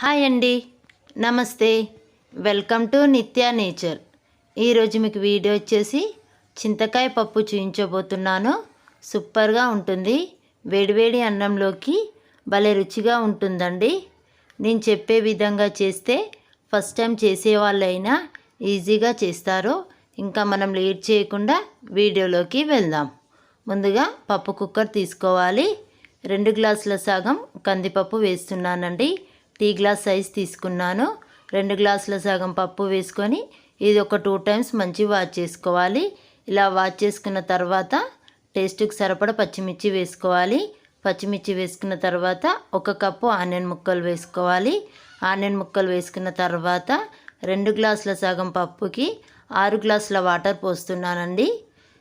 Hi అండి. నమస్తే. Welcome to Nithya nature. ఈరోజు మీకు వీడియో వచ్చేసి చింతకాయ పప్పు చూయించబోతున్నాను. సూపర్గా ఉంటుంది. వేడివేడి అన్నంలోకి భలే రుచిగా ఉంటుందండి. నేను చెప్పే విధంగా చేస్తే ఫస్ట్ టైం చేసేవాళ్ళైనా ఈజీగా చేస్తారు. ఇంకా మనం లేట్ చేయకుండా వీడియోలోకి వెళ్దాం. ముందుగా పప్పు కుక్కర్ తీసుకోవాలి. రెండు గ్లాసుల సగం కందిపప్పు వేస్తున్నానండి. టీ గ్లాస్ సైజ్ తీసుకున్నాను. రెండు గ్లాసుల సగం పప్పు వేసుకొని ఇది ఒక టూ టైమ్స్ మంచి వాష్ చేసుకోవాలి. ఇలా వాష్ చేసుకున్న తర్వాత టేస్ట్కి సరిపడ పచ్చిమిర్చి వేసుకోవాలి. పచ్చిమిర్చి వేసుకున్న తర్వాత ఒక కప్పు ఆనియన్ ముక్కలు వేసుకోవాలి. ఆనియన్ ముక్కలు వేసుకున్న తర్వాత రెండు గ్లాసుల సగం పప్పుకి ఆరు గ్లాసుల వాటర్ పోస్తున్నానండి.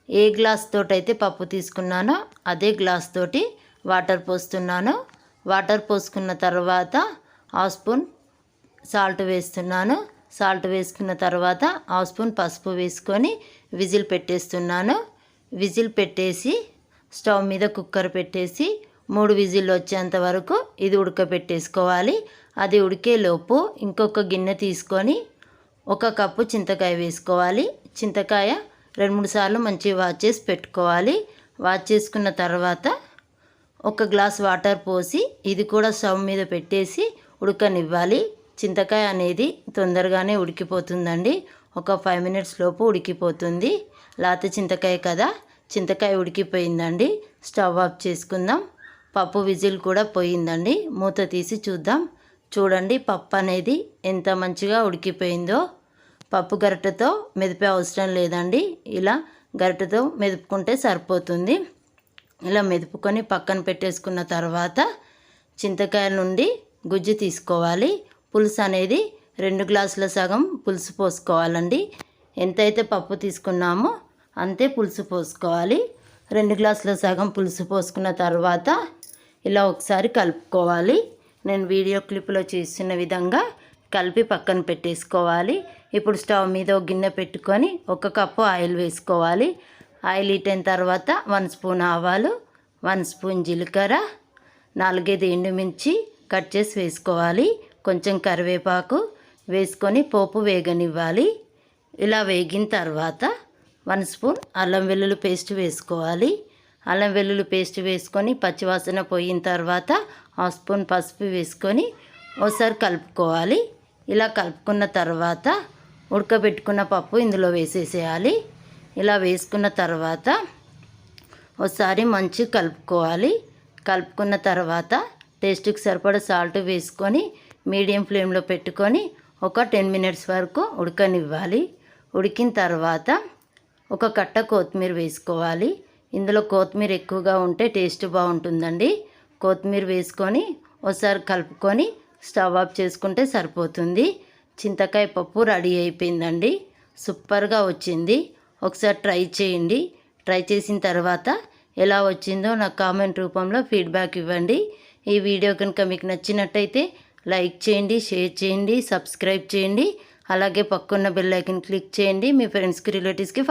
ఏ గ్లాస్ తోటైతే పప్పు తీసుకున్నానో అదే గ్లాస్ తోటి వాటర్ పోస్తున్నాను. వాటర్ పోసుకున్న తర్వాత హాఫ్ స్పూన్ సాల్ట్ వేస్తున్నాను. సాల్ట్ వేసుకున్న తర్వాత హాఫ్ స్పూన్ పసుపు వేసుకొని విజిల్ పెట్టేస్తున్నాను. విజిల్ పెట్టేసి స్టవ్ మీద కుక్కర్ పెట్టేసి మూడు విజిల్లు వచ్చేంత వరకు ఇది ఉడకపెట్టేసుకోవాలి. అది ఉడికేలోపు ఇంకొక గిన్నె తీసుకొని ఒక కప్పు చింతకాయ వేసుకోవాలి. చింతకాయ రెండు మూడు సార్లు మంచిగా వాష్ చేసి పెట్టుకోవాలి. వాష్ చేసుకున్న తర్వాత ఒక గ్లాస్ వాటర్ పోసి ఇది కూడా స్టవ్ మీద పెట్టేసి ఉడకనివ్వాలి. చింతకాయ అనేది తొందరగానే ఉడికిపోతుందండి. ఒక ఫైవ్ మినిట్స్ లోపు ఉడికిపోతుంది. లాత చింతకాయ కదా చింతకాయ ఉడికిపోయిందండి. స్టవ్ ఆఫ్ చేసుకుందాం. పప్పు విజిల్ కూడా పోయిందండి. మూత తీసి చూద్దాం. చూడండి పప్పు అనేది ఎంత మంచిగా ఉడికిపోయిందో. పప్పు గరిటెతో మెదిపే అవసరం లేదండి. ఇలా గరిటెతో మెదుపుకుంటే సరిపోతుంది. ఇలా మెదుపుకొని పక్కన పెట్టేసుకున్న తర్వాత చింతకాయ నుండి గుజ్జు తీసుకోవాలి. పులుసు అనేది రెండు గ్లాసుల సగం పులుసు పోసుకోవాలండి. ఎంతైతే పప్పు తీసుకున్నామో అంతే పులుసు పోసుకోవాలి. రెండు గ్లాసుల సగం పులుసు పోసుకున్న తర్వాత ఇలా ఒకసారి కలుపుకోవాలి. నేను వీడియో క్లిప్లో చేసిన విధంగా కలిపి పక్కన పెట్టేసుకోవాలి. ఇప్పుడు స్టవ్ మీద ఒక గిన్నె పెట్టుకొని ఒక కప్పు ఆయిల్ వేసుకోవాలి. ఆయిల్ ఇటైన తర్వాత వన్ స్పూన్ ఆవాలు వన్ స్పూన్ జీలకర్ర నాలుగైదు ఎండుమిర్చి కట్ చేసి వేసుకోవాలి. కొంచెం కరివేపాకు వేసుకొని పోపు వేగనివ్వాలి. ఇలా వేగిన తర్వాత వన్ స్పూన్ అల్లం వెల్లుల్లి పేస్ట్ వేసుకోవాలి. అల్లం వెల్లుల్లి పేస్ట్ వేసుకొని పచ్చివాసన పోయిన తర్వాత హాఫ్ స్పూన్ పసుపు వేసుకొని ఒకసారి కలుపుకోవాలి. ఇలా కలుపుకున్న తర్వాత ఉడకబెట్టుకున్న పప్పు ఇందులో వేసేసేయాలి. ఇలా వేసుకున్న తర్వాత ఒకసారి మంచి కలుపుకోవాలి. కలుపుకున్న తర్వాత టేస్ట్కి సరిపడ సాల్ట్ వేసుకొని మీడియం ఫ్లేమ్లో పెట్టుకొని ఒక టెన్ మినిట్స్ వరకు ఉడకనివ్వాలి. ఉడికిన తర్వాత ఒక కట్ట కొత్తిమీర వేసుకోవాలి. ఇందులో కొత్తిమీర ఎక్కువగా ఉంటే టేస్ట్ బాగుంటుందండి. కొత్తిమీర వేసుకొని ఒకసారి కలుపుకొని స్టవ్ ఆఫ్ చేసుకుంటే సరిపోతుంది. చింతకాయ పప్పు రెడీ అయిపోయిందండి. సూపర్గా వచ్చింది. ఒకసారి ట్రై చేయండి. ట్రై చేసిన తర్వాత ఎలా వచ్చిందో నాకు కామెంట్ రూపంలో ఫీడ్బ్యాక్ ఇవ్వండి. ఈ వీడియో కనుక మీకు నచ్చినట్టయితే లైక్ చేయండి షేర్ చేయండి సబ్స్క్రైబ్ చేయండి. అలాగే పక్కన్న బెల్ ఐకన్ క్లిక్ చేయండి. మీ ఫ్రెండ్స్కి రిలేటివ్స్కి